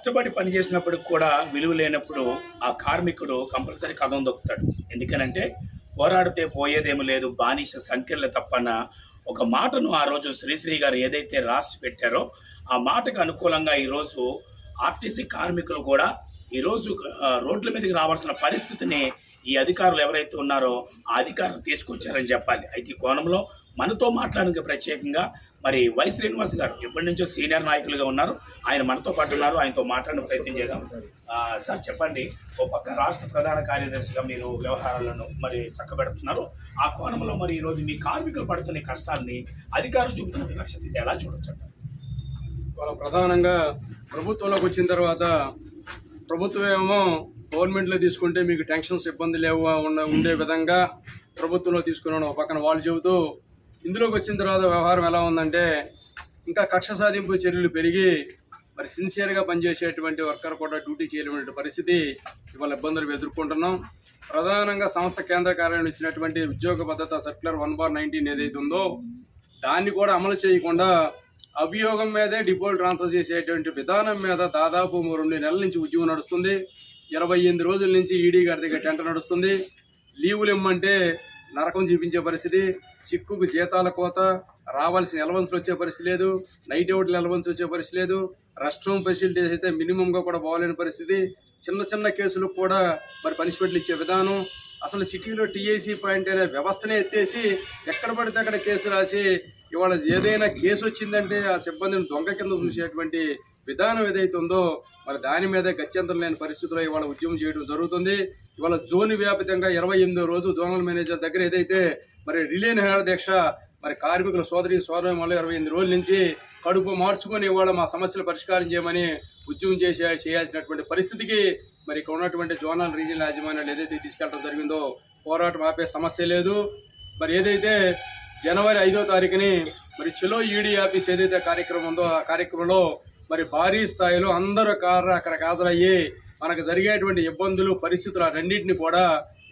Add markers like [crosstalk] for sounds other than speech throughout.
కష్టపడి పని కూడా విలువ లేనప్పుడు ఆ కార్మికుడు కంపల్సరీ కథం దొక్కుతాడు. ఎందుకనంటే పోరాడితే పోయేదేమి లేదు బానిస సంఖ్యలు తప్పన ఒక మాటను ఆ రోజు శ్రీశ్రీ గారు ఏదైతే రాసి పెట్టారో ఆ మాటకు అనుకూలంగా ఈరోజు ఆర్టీసీ కార్మికులు కూడా ఈరోజు రోడ్ల మీదకి రావాల్సిన పరిస్థితిని ఈ అధికారులు ఎవరైతే ఉన్నారో ఆ అధికారులు తీసుకొచ్చారని చెప్పాలి. అయితే ఈ కోణంలో మనతో మాట్లాడడానికి ప్రత్యేకంగా మరి వై శ్రీనివాస్ గారు ఎప్పటి నుంచో సీనియర్ నాయకులుగా ఉన్నారు. ఆయన మనతో పాటు ఉన్నారు. ఆయనతో మాట్లాడిన ప్రయత్నం చేద్దాం. సార్ చెప్పండి ఓ పక్క రాష్ట్ర ప్రధాన కార్యదర్శిగా మీరు వ్యవహారాలను మరి చక్కబెడుతున్నారు. ఆ కోణంలో మరి ఈరోజు మీ కార్మికులు పడుతున్న కష్టాన్ని అధికారులు చూపుతున్న వివక్షత ఇది ఎలా చూడొచ్చు? ప్రధానంగా ప్రభుత్వంలోకి వచ్చిన తర్వాత ప్రభుత్వం ఏమో గవర్నమెంట్లో తీసుకుంటే మీకు టెన్షన్స్ ఇబ్బంది లేవు ఉండే విధంగా ప్రభుత్వంలో తీసుకున్నాను. ఒక పక్కన వాళ్ళు చెబుతూ ఇందులోకి వచ్చిన తర్వాత వ్యవహారం ఎలా ఉందంటే ఇంకా కక్ష సాధింపు చర్యలు పెరిగి మరి సిన్సియర్గా పనిచేసేటువంటి వర్కర్ కూడా డ్యూటీ చేయలేని పరిస్థితి ఇవాళ ఇబ్బందులు ఎదుర్కొంటున్నాం. ప్రధానంగా సంస్థ కేంద్ర కార్యాలయం ఇచ్చినటువంటి ఉద్యోగ భద్రత సర్క్యులర్ వన్ బార్ నైన్టీన్ ఏదైతే ఉందో దాన్ని కూడా అమలు చేయకుండా అభియోగం మీదే డిపోల్ ట్రాన్స్ఫర్ చేసేటువంటి విధానం మీద దాదాపు రెండు నెలల నుంచి ఉద్యమం నడుస్తుంది. ఇరవై ఎనిమిది రోజుల నుంచి ఈడీ గారి దగ్గర టెంట నడుస్తుంది. లీవులు ఇమ్మంటే నరకం చూపించే పరిస్థితి. చిక్కుకు జీతాల కోత రావాల్సిన ఎలవన్స్ వచ్చే పరిస్థితి లేదు. నైట్ అవుట్లు ఎలవన్స్ వచ్చే పరిస్థితి లేదు. రెస్ట్ రూమ్ ఫెసిలిటీస్ అయితే మినిమంగా కూడా బాగోలేని పరిస్థితి. చిన్న చిన్న కేసులకు కూడా మరి పనిష్మెంట్లు ఇచ్చే విధానం. అసలు సిటీలో టీఏసీ పాయింట్ అనే వ్యవస్థనే ఎత్తేసి ఎక్కడ పడితే అక్కడ కేసు రాసి ఇవాళ ఏదైనా కేసు వచ్చిందంటే ఆ సిబ్బందిని దొంగ కింద చూసేటువంటి విధానం ఏదైతే ఉందో మరి దాని మీద గత్యంతరం లేని పరిస్థితుల్లో ఇవాళ ఉద్యమం చేయడం జరుగుతుంది. ఇవాళ జోన్ వ్యాపితంగా ఇరవై ఎనిమిదో రోజు జోనల్ మేనేజర్ దగ్గర ఏదైతే మరి రిలే నిరాహార దీక్ష మరి కార్మికుల సోదరి సోదరి వల్ల ఇరవై ఎనిమిది రోజుల నుంచి కడుపు మార్చుకొని ఇవాళ మా సమస్యలు పరిష్కారం చేయమని ఉద్యమం చేసే చేయాల్సినటువంటి పరిస్థితికి మరి ఇక్కడ ఉన్నటువంటి జోనల్ రీజనల్ యాజమాన్యాలు ఏదైతే తీసుకెళ్ళడం జరిగిందో పోరాటం ఆపే సమస్య లేదు. మరి ఏదైతే జనవరి ఐదో తారీఖుని మరి చెలో ఈడీ ఆఫీస్ ఏదైతే కార్యక్రమం ఉందో ఆ కార్యక్రమంలో మరి భారీ స్థాయిలో అందరూ కార అక్కడ హాజరయ్యి మనకు జరిగేటువంటి ఇబ్బందులు పరిస్థితులు ఆ రెండింటిని కూడా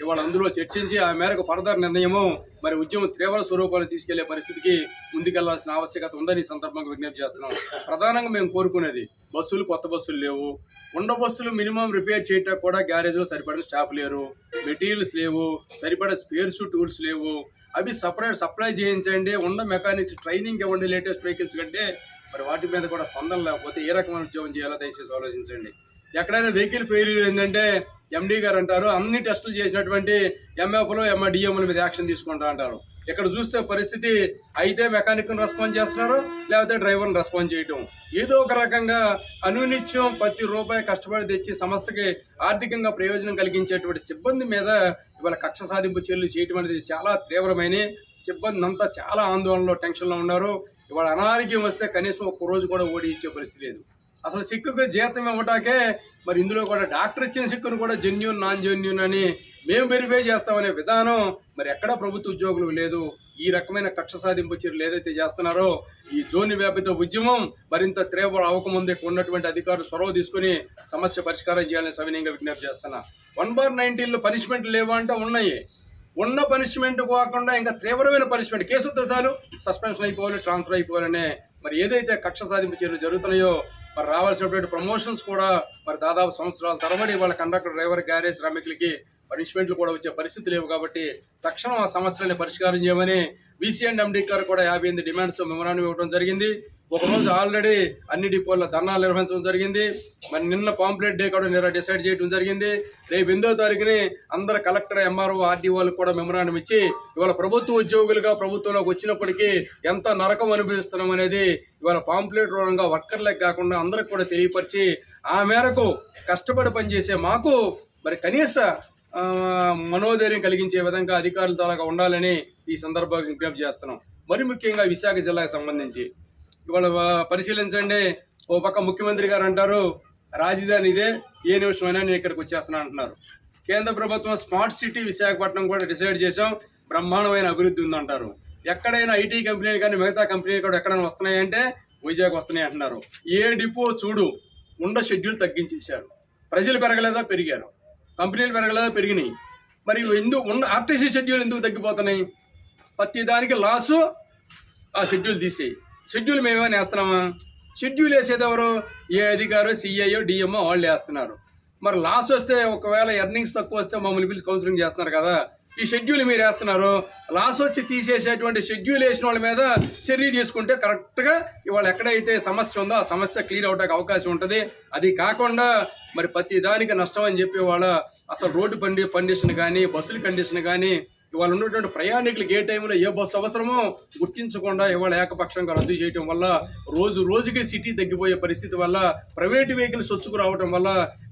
ఇవాళ అందులో చర్చించి ఆ మేరకు ఫర్దర్ నిర్ణయము మరి ఉద్యమం తీవ్ర స్వరూపాన్ని తీసుకెళ్ళే పరిస్థితికి ముందుకెళ్ళాల్సిన ఆవశ్యకత ఉందని సందర్భంగా విజ్ఞప్తి చేస్తున్నాం. ప్రధానంగా మేము కోరుకునేది బస్సులు కొత్త బస్సులు లేవు. ఉండ బస్సులు మినిమం రిపేర్ చేయటం కూడా గ్యారేజ్లో సరిపడిన స్టాఫ్ లేరు. మెటీరియల్స్ లేవు. సరిపడే స్పేర్స్ టూల్స్ లేవు. అవి సపరేట్ సప్లై చేయించండి. ఉన్న మెకానిక్స్ ట్రైనింగ్ ఇవ్వండి లేటెస్ట్ వెహికల్స్ కంటే మరి వాటి మీద కూడా స్పందన లేకపోతే ఏ రకమైన ఉద్యోగం చేయాలో దయచేసి ఆలోచించండి. ఎక్కడైనా వెహికల్ ఫెయిల్యూర్ ఏంటంటే ఎండీ గారు అంటారు అన్ని టెస్టులు చేసినటువంటి ఎంఎఫ్లో ఎంఐడిఎంల మీద యాక్షన్ తీసుకుంటా అంటారు. ఇక్కడ చూస్తే పరిస్థితి అయితే మెకానిక్ రెస్పాండ్ చేస్తున్నారు లేకపోతే డ్రైవర్ని రెస్పాన్స్ చేయటం. ఏదో ఒక రకంగా అనునిత్యం ప్రతి రూపాయి కష్టపడి తెచ్చి సంస్థకి ఆర్థికంగా ప్రయోజనం కలిగించేటువంటి సిబ్బంది మీద ఇవాళ కక్ష సాధింపు చర్యలు చేయటం అనేది చాలా తీవ్రమైన సిబ్బంది అంతా చాలా ఆందోళనలో టెన్షన్లో ఉన్నారు. ఇవాళ అనారోగ్యం వస్తే కనీసం ఒక్క రోజు కూడా ఓడి ఇచ్చే పరిస్థితి లేదు. అసలు సిక్కుకు జీతం ఇవ్వటాకే మరి ఇందులో కూడా డాక్టర్ ఇచ్చిన సిక్కును కూడా జెన్యున్ నాన్ జెన్యున్ అని మేము వెరిఫై చేస్తామనే విధానం మరి ఎక్కడ ప్రభుత్వ ఉద్యోగులు లేదు. ఈ రకమైన కక్ష సాధింపు చర్యలు ఏదైతే చేస్తున్నారో ఈ జోని వ్యాపిత ఉద్యమం మరింత తీవ్ర అవకముందే ఉన్నటువంటి అధికారులు చొరవ తీసుకుని సమస్య పరిష్కారం చేయాలని సవినీయంగా విజ్ఞప్తి చేస్తున్నా. వన్ బార్ నైన్టీన్లో పనిష్మెంట్ లేవు అంటే ఉన్నాయి. ఉన్న పనిష్మెంట్ పోకుండా ఇంకా తీవ్రమైన పనిష్మెంట్ కేసు ఉద్దేశాలు సస్పెన్షన్ అయిపోవాలి ట్రాన్స్ఫర్ అయిపోవాలనే మరి ఏదైతే కక్ష సాధింపు చర్యలు జరుగుతున్నాయో మరి రావాల్సినటువంటి ప్రమోషన్స్ కూడా మరి దాదాపు సంవత్సరాల తరబడి వాళ్ళ కండక్టర్ డ్రైవర్ గ్యారేజ్ శ్రామికులకి పనిష్మెంట్లు కూడా వచ్చే పరిస్థితి లేవు కాబట్టి తక్షణం ఆ సమస్యలని పరిష్కారం చేయమని బీసీ అండ్ ఎండీ గారు కూడా యాభై ఎనిమిది డిమాండ్స్ మెమరాండం ఇవ్వడం జరిగింది. ఒక రోజు ఆల్రెడీ అన్ని డిపోల్లో ధర్నాలు నిర్వహించడం జరిగింది. మరి నిన్న పాంప్లెట్ డే కూడా నిన్న డిసైడ్ చేయడం జరిగింది. రేపు ఎనిమిదో తారీఖుని అందరు కలెక్టర్ ఎంఆర్ఓ ఆర్డీఓలకు కూడా మెమరాండం ఇచ్చి ఇవాళ ప్రభుత్వ ఉద్యోగులుగా ప్రభుత్వంలోకి వచ్చినప్పటికీ ఎంత నరకం అనుభవిస్తున్నాం అనేది ఇవాళ పాంప్లెట్ రూపంగా వర్కర్లకు కాకుండా అందరికి కూడా తెలియపరిచి ఆ మేరకు కష్టపడి పనిచేసే మాకు మరి కనీస మనోధైర్యం కలిగించే విధంగా అధికారుల ద్వారా ఉండాలని ఈ సందర్భంగా విజ్ఞప్తి చేస్తున్నాం. మరి ముఖ్యంగా విశాఖ జిల్లాకు సంబంధించి. ఇవాళ పరిశీలించండి. ఓ పక్క ముఖ్యమంత్రి గారు అంటారు రాజధాని ఇదే ఏ నిమిషమైనా నేను ఇక్కడికి వచ్చేస్తున్నా అంటున్నారు. కేంద్ర ప్రభుత్వం స్మార్ట్ సిటీ విశాఖపట్నం కూడా డిసైడ్ చేసాం బ్రహ్మాండమైన అభివృద్ధి ఉందంటారు. ఎక్కడైనా ఐటీ కంపెనీలు కానీ మిగతా కంపెనీలు కూడా ఎక్కడైనా వస్తున్నాయంటే వైజాగ్ వస్తున్నాయి అంటున్నారు. ఏ డిపో చూడు ఉండ షెడ్యూల్ తగ్గించేశారు. ప్రజలు పెరగలేదా పెరిగారు. కంపెనీలు పెరగలేదా పెరిగినాయి. మరి ఎందుకు ఉన్న ఆర్టీసీ షెడ్యూల్ ఎందుకు తగ్గిపోతున్నాయి? ప్రతి దానికి లాసు ఆ షెడ్యూల్ తీసేయి. షెడ్యూల్ మేమేమైనా వేస్తున్నామా షెడ్యూల్ వేసేది ఎవరు? ఏ అధికారో సిఐఓ డిఎంఓ వాళ్ళు వేస్తున్నారు. మరి లాస్ వస్తే ఒకవేళ ఎర్నింగ్స్ తక్కువ వస్తే మమ్మల్ని పిలిచి కౌన్సిలింగ్ చేస్తున్నారు కదా. ఈ షెడ్యూల్ మీరు వేస్తున్నారు. లాస్ వచ్చి తీసేసేటువంటి షెడ్యూల్ వేసిన వాళ్ళ మీద చర్య తీసుకుంటే కరెక్ట్గా ఇవాళ ఎక్కడైతే సమస్య ఉందో ఆ సమస్య క్లియర్ అవడానికి అవకాశం ఉంటుంది. అది కాకుండా మరి ప్రతి దానికి నష్టం అని చెప్పి వాళ్ళ అసలు రోడ్డు పండి కండిషన్ కానీ బస్సుల కండిషన్ కానీ ఇవాళ ఉన్నటువంటి ప్రయాణికులకు ఏ టైంలో ఏ బస్సు అవసరమో గుర్తించకుండా ఇవాళ ఏకపక్షంగా రద్దు చేయడం వల్ల రోజు రోజుకి సిటీ తగ్గిపోయే పరిస్థితి వల్ల ప్రైవేట్ వెహికల్స్ వచ్చుకు రావడం వల్ల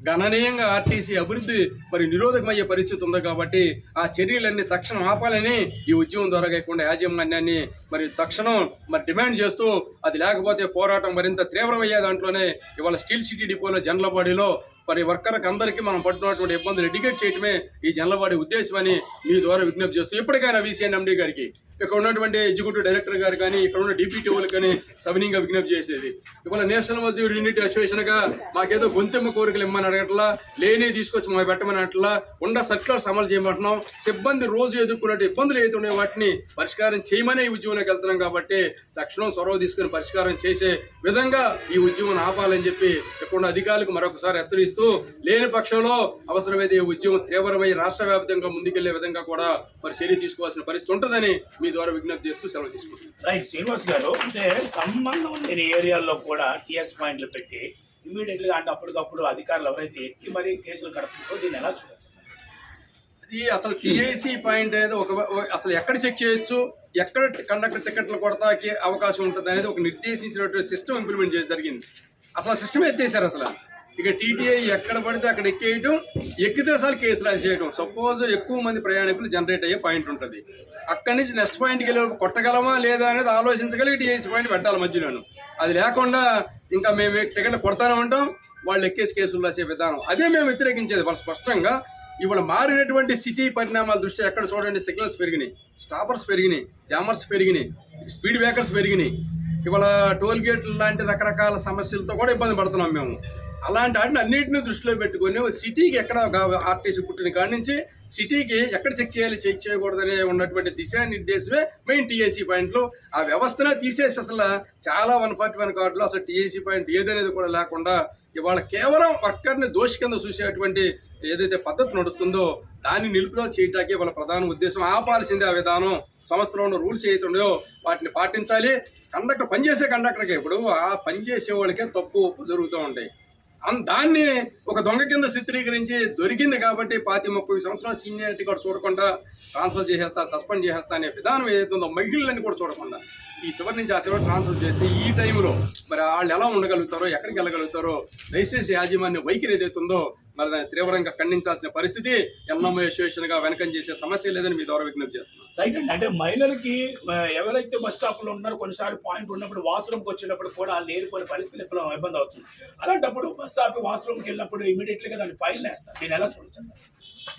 గణనీయంగా ఆర్టీసీ అభివృద్ధి మరి నిరోధకమయ్యే పరిస్థితి ఉంది కాబట్టి ఆ చర్యలన్నీ తక్షణం ఆపాలని ఈ ఉద్యమం ద్వారా కాకుండా యాజమాన్యాన్ని మరి తక్షణం మరి డిమాండ్ చేస్తూ అది లేకపోతే పోరాటం మరింత తీవ్రమయ్యే దాంట్లోనే ఇవాళ స్టీల్ సిటీ డిపోలో జన్లబాడీలో మరి వర్కర్కి అందరికీ మనం పడుతున్నటువంటి ఇబ్బందులు ఎడ్యుకేట్ చేయడమే ఈ జనలవాడి ఉద్దేశం అని మీ ద్వారా విజ్ఞప్తి చేస్తూ ఇప్పటికైనా వీసీఎన్ఎండి గారికి ఇక్కడ ఉన్నటువంటి ఎగ్జిక్యూటివ్ డైరెక్టర్ గారు కానీ ఇక్కడ ఉన్న డిప్యూటీ కానీ సవినీయంగా విజ్ఞప్తి చేసేది. ఇవాళ నేషనల్ మజ్యూర్ యూనిట్ అసోసియేషన్గా మాకేదో గొంతెమ్మ కోరికలు ఇమ్మని అడగట్లా లేనే తీసుకొచ్చి మా పెట్టమని అట్లా ఉండ సర్క్యులర్స్ అమలు చేయమంటున్నాం. సిబ్బంది రోజు ఎదుర్కొనే ఇబ్బందులు ఏదైతే వాటిని పరిష్కారం చేయమనే ఈ ఉద్యమంలోకి వెళ్తున్నాం కాబట్టి తక్షణం చొరవ తీసుకుని పరిష్కారం చేసే విధంగా ఈ ఉద్యమం ఆపాలని చెప్పి ఇక్కడ అధికారులకు మరొకసారి హెచ్చరిస్తూ లేని పక్షంలో అవసరమైతే ఈ ఉద్యమం తీవ్రమై రాష్ట్ర వ్యాప్తంగా ముందుకెళ్ళే విధంగా కూడా మరి చర్య తీసుకోవాల్సిన పరిస్థితి ఉంటుందని మీ ద్వారా విజ్ఞప్తి చేస్తూ సెలవు తీసుకుంటున్నాను. రైట్ శ్రీనివాస్ గారు అంటే సంబంధం లేని ఏరియాల్లో కూడా టీఎస్ పాయింట్లు పెట్టి ఇమీడియట్గా అంటే అప్పటికప్పుడు అధికారులు ఎవరైతే ఎక్కి మరీ కేసులు కడుతుందో దీన్ని ఎలా చూడొచ్చు? ఇది అసలు టిఐసి పాయింట్ అనేది ఒక అసలు ఎక్కడ చెక్ చేయొచ్చు? ఎక్కడ కండక్టర్ టికెట్లు కొడతాకి అవకాశం ఉంటుంది అనేది ఒక నిర్దేశించినటువంటి సిస్టమ్ ఇంప్లిమెంట్ చేయడం జరిగింది. అసలు సిస్టమ్ ఎత్తేసారు అసలు? ఇక టీటీఐ ఎక్కడ పడితే అక్కడ ఎక్కేయటం ఎక్కితే సార్ కేసు రాసేయటం. సపోజ్ ఎక్కువ మంది ప్రయాణికులు జనరేట్ అయ్యే పాయింట్ ఉంటుంది. అక్కడి నుంచి నెక్స్ట్ పాయింట్కి వెళ్ళే కొట్టగలమా లేదా అనేది ఆలోచించగలిగి టీఐసి పాయింట్ పెట్టాలి మధ్యలోను. అది లేకుండా ఇంకా మేము టికెట్లు కొడతానే ఉంటాం వాళ్ళు ఎక్కేసి కేసులు రాసే విధానం. అదే మేము వ్యతిరేకించేది. వాళ్ళు స్పష్టంగా ఇవాళ మారినటువంటి సిటీ పరిణామాల దృష్ట్యా ఎక్కడ చూడండి సిగ్నల్స్ పెరిగినాయి. స్టాపర్స్ పెరిగినాయి జామర్స్ పెరిగినాయి స్పీడ్ బ్రేకర్స్ పెరిగినాయి. ఇవాళ టోల్ గేట్లు లాంటి రకరకాల సమస్యలతో కూడా ఇబ్బంది పడుతున్నాం మేము. అలాంటి వాటిని అన్నింటినీ దృష్టిలో పెట్టుకొని సిటీకి ఎక్కడ ఆర్టీసీ పుట్టిన కాడి నుంచి సిటీకి ఎక్కడ చెక్ చేయాలి చెక్ చేయకూడదనే ఉన్నటువంటి దిశానిర్దేశమే మెయిన్ టీఏసీ పాయింట్లు ఆ వ్యవస్థనే తీసేసి అసలు చాలా వన్ ఫార్టీ వన్ కార్డులు అసలు టీఏసీ పాయింట్ ఏదనేది కూడా లేకుండా ఇవాళ కేవలం వర్కర్ని దోషి కింద చూసేటువంటి ఏదైతే పద్ధతి నడుస్తుందో దాన్ని నిలుపుదల చేయటానికి వాళ్ళ ప్రధాన ఉద్దేశం ఆపాల్సిందే ఆ విధానం. సంస్థలో ఉన్న రూల్స్ ఏదైతే ఉన్నాయో వాటిని పాటించాలి. కండక్టర్ పనిచేసే కండక్టర్కి. ఇప్పుడు ఆ పనిచేసే వాళ్ళకే తప్పు ఒప్పు జరుగుతూ ఉంటాయి. దాన్ని ఒక దొంగ కింద చిత్రీకరించి దొరికింది కాబట్టి పాతి ముప్పై సంవత్సరాల సీనియారిటీ కూడా చూడకుండా ట్రాన్స్ఫర్ చేసేస్తా సస్పెండ్ చేసేస్తా అనే విధానం ఏదైతే ఉందో మహిళలని కూడా చూడకుండా ఈ చివరి నుంచి ఆ చివరి ట్రాన్స్ఫర్ చేస్తే ఈ టైంలో మరి వాళ్ళు ఎలా ఉండగలుగుతారో ఎక్కడికి వెళ్ళగలుగుతారో దయచేసి యాజమాన్య వైఖరి ఏదైతే ఉందో మరి దాన్ని తీవ్రంగా ఖండించాల్సిన పరిస్థితి ఎన్ఎంఐ అసోసియేషన్గా వెనకం చేసే సమస్య లేదని మీ ద్వారా విజ్ఞప్తి చేస్తున్నాను. రైట్ అండి అంటే మహిళలకి ఎవరైతే బస్ స్టాప్లో ఉన్నారో కొన్నిసార్లు పాయింట్ ఉన్నప్పుడు వాష్రూమ్కి వచ్చినప్పుడు కూడా లేనిపోయిన పరిస్థితులు ఎప్పుడు ఇబ్బంది అవుతుంది. అలాంటప్పుడు బస్ స్టాప్ వాష్రూమ్కి వెళ్ళినప్పుడు ఇమీడియట్లీగా దాన్ని ఫైల్ వేస్తారు నేను ఎలా చూడొచ్చు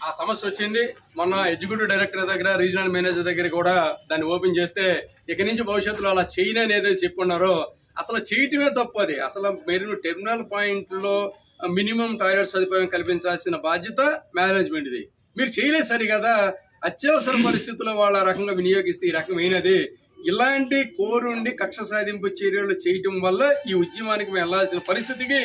ఆ సమస్య వచ్చింది. మొన్న ఎగ్జిక్యూటివ్ డైరెక్టర్ దగ్గర రీజనల్ మేనేజర్ దగ్గర కూడా దాన్ని ఓపెన్ చేస్తే ఇక నుంచి భవిష్యత్తులో అలా చేయను అనేది చెప్పున్నారో అసలు చేయటమే తప్పు అది. అసలు మీరు టెర్మినల్ పాయింట్లో మినిమం టాయిలెట్ సదుపాయం కల్పించాల్సిన బాధ్యత మేనేజ్మెంట్ది. మీరు చేయలేదు సరి కదా అత్యవసర [clears throat] పరిస్థితుల్లో వాళ్ళ రకంగా వినియోగిస్తే ఈ రకమైనది ఇలాంటి కోరుండి కక్ష సాధింపు చర్యలు చేయటం వల్ల ఈ ఉద్యమానికి మేము వెళ్ళాల్సిన పరిస్థితికి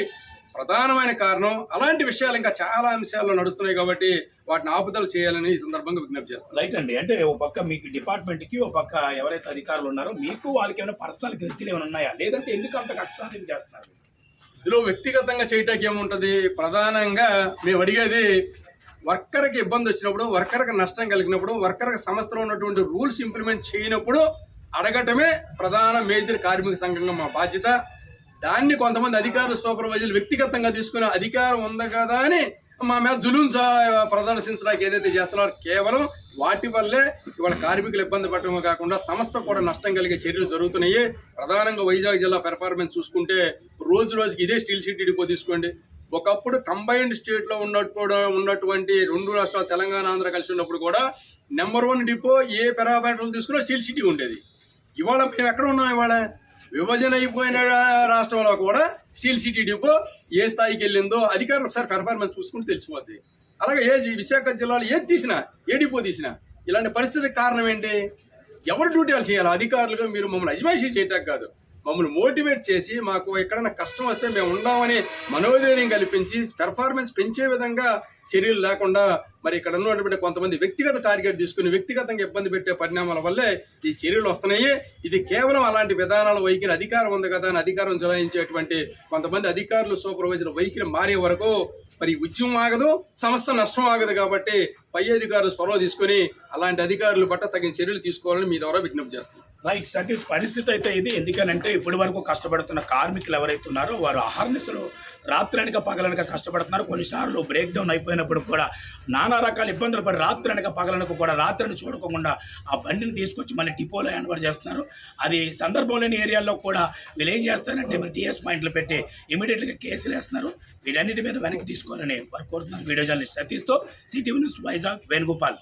ప్రధానమైన కారణం అలాంటి విషయాలు ఇంకా చాలా అంశాల్లో నడుస్తున్నాయి కాబట్టి వాటిని ఆపుదల చేయాలని ఈ సందర్భంగా విజ్ఞప్తి చేస్తాను రైట్ అండి. అంటే ఒక పక్క మీకు డిపార్ట్మెంట్కి ఒక పక్క ఎవరైతే అధికారులు ఉన్నారో మీకు వాళ్ళకి ఏమైనా పర్సనల్ గ్రడ్జీలు ఏమైనా ఉన్నాయా? లేదంటే ఎందుకు అంత కక్షాన్ని చేస్తున్నారు? ఇందులో వ్యక్తిగతంగా చేయటానికి ఏముంటుంది? ప్రధానంగా మేము అడిగేది వర్కర్కి ఇబ్బంది వచ్చినప్పుడు వర్కర్కి నష్టం కలిగినప్పుడు వర్కర్కి సంస్థలో ఉన్నటువంటి రూల్స్ ఇంప్లిమెంట్ చేయనప్పుడు అడగటమే ప్రధాన మేజర్ కార్మిక సంఘంగా మా బాధ్యత. దాన్ని కొంతమంది అధికారులు సూపర్వైజర్లు వ్యక్తిగతంగా తీసుకునే అధికారం ఉంది కదా అని మా మీద జులుం ప్రదర్శించడానికి ఏదైతే చేస్తున్నారో కేవలం వాటి వల్లే ఇవాళ కార్మికులు ఇబ్బంది పడటమే కాకుండా సంస్థ కూడా నష్టం కలిగే చర్యలు జరుగుతున్నాయి. ప్రధానంగా వైజాగ్ జిల్లా పెర్ఫార్మెన్స్ చూసుకుంటే రోజు రోజుకి ఇదే స్టీల్ సిటీ డిపో తీసుకోండి. ఒకప్పుడు కంబైన్డ్ స్టేట్లో ఉన్నట్టు ఉన్నటువంటి రెండు రాష్ట్రాలు తెలంగాణ ఆంధ్ర కలిసి ఉన్నప్పుడు కూడా నెంబర్ వన్ డిపో ఏ పారామీటర్లు తీసుకున్నా స్టీల్ సిటీ ఉండేది. ఇవాళ మేము ఎక్కడ ఉన్నాం ఇవాళ? విభజన అయిపోయిన రాష్ట్రంలో కూడా స్టీల్ సిటీ డిపో ఏ స్థాయికి వెళ్ళిందో అధికారులు ఒకసారి పెర్ఫార్మెన్స్ చూసుకుంటే తెలిసిపోద్ది. అలాగే ఏ విశాఖ జిల్లాలో ఏది తీసినా ఏ డిపో తీసినా ఇలాంటి పరిస్థితికి కారణం ఏంటి? ఎవరు డ్యూటీ వాళ్ళు చేయాలి? అధికారులుగా మీరు మమ్మల్ని అజమాయిషీ చేయటం కాదు. మమ్మల్ని మోటివేట్ చేసి మాకు ఎక్కడైనా కష్టం వస్తే మేము ఉండామని మనోధైర్యం కల్పించి పెర్ఫార్మెన్స్ పెంచే విధంగా చర్యలు లేకుండా మరి ఇక్కడ ఉన్నటువంటి కొంతమంది వ్యక్తిగత టార్గెట్ తీసుకుని వ్యక్తిగతంగా ఇబ్బంది పెట్టే పరిణామాల వల్లే ఈ చర్యలు వస్తున్నాయి. ఇది కేవలం అలాంటి విధానాల వైఖరి అధికారం ఉంది కదా అని అధికారం చెలాయించేటువంటి కొంతమంది అధికారులు సూపర్వైజర్ వైఖరి మారే వరకు మరి ఉద్యమం ఆగదు సంస్థ నష్టం ఆగదు కాబట్టి పై అధికారులు స్వరవ తీసుకొని అలాంటి అధికారులు పట్ల తగిన చర్యలు తీసుకోవాలని మీ ద్వారా విజ్ఞప్తి చేస్తాను రైట్ సతీష్ పరిస్థితి అయితే ఇది. ఎందుకనంటే ఇప్పటి వరకు కష్టపడుతున్న కార్మికులు ఎవరైతే ఉన్నారో వారు అహర్నిశలు రాత్రనక పగలనక కష్టపడుతున్నారు. కొన్నిసార్లు బ్రేక్ డౌన్ అయిపోయినప్పుడు కూడా నానా రకాల ఇబ్బందులు పడి రాత్రనక పగలనక కూడా రాత్రిని చూడకుండా ఆ బండిని తీసుకొచ్చి మళ్ళీ డిపోలో హ్యాండ్ చేస్తున్నారు. అది సందర్భం లేని ఏరియాల్లో కూడా వీళ్ళు ఏం చేస్తారంటే మరి టీఎస్ పాయింట్లు పెట్టి ఇమీడియట్గా కేసులు వేస్తున్నారు. వీటన్నిటి మీద వెనక్కి తీసుకోవాలని వారు కోరుతున్నారు. వీడియో జర్నలిస్ట్ సతీష్తో సిటీవీ న్యూస్ వైజాగ్ వేణుగోపాల్.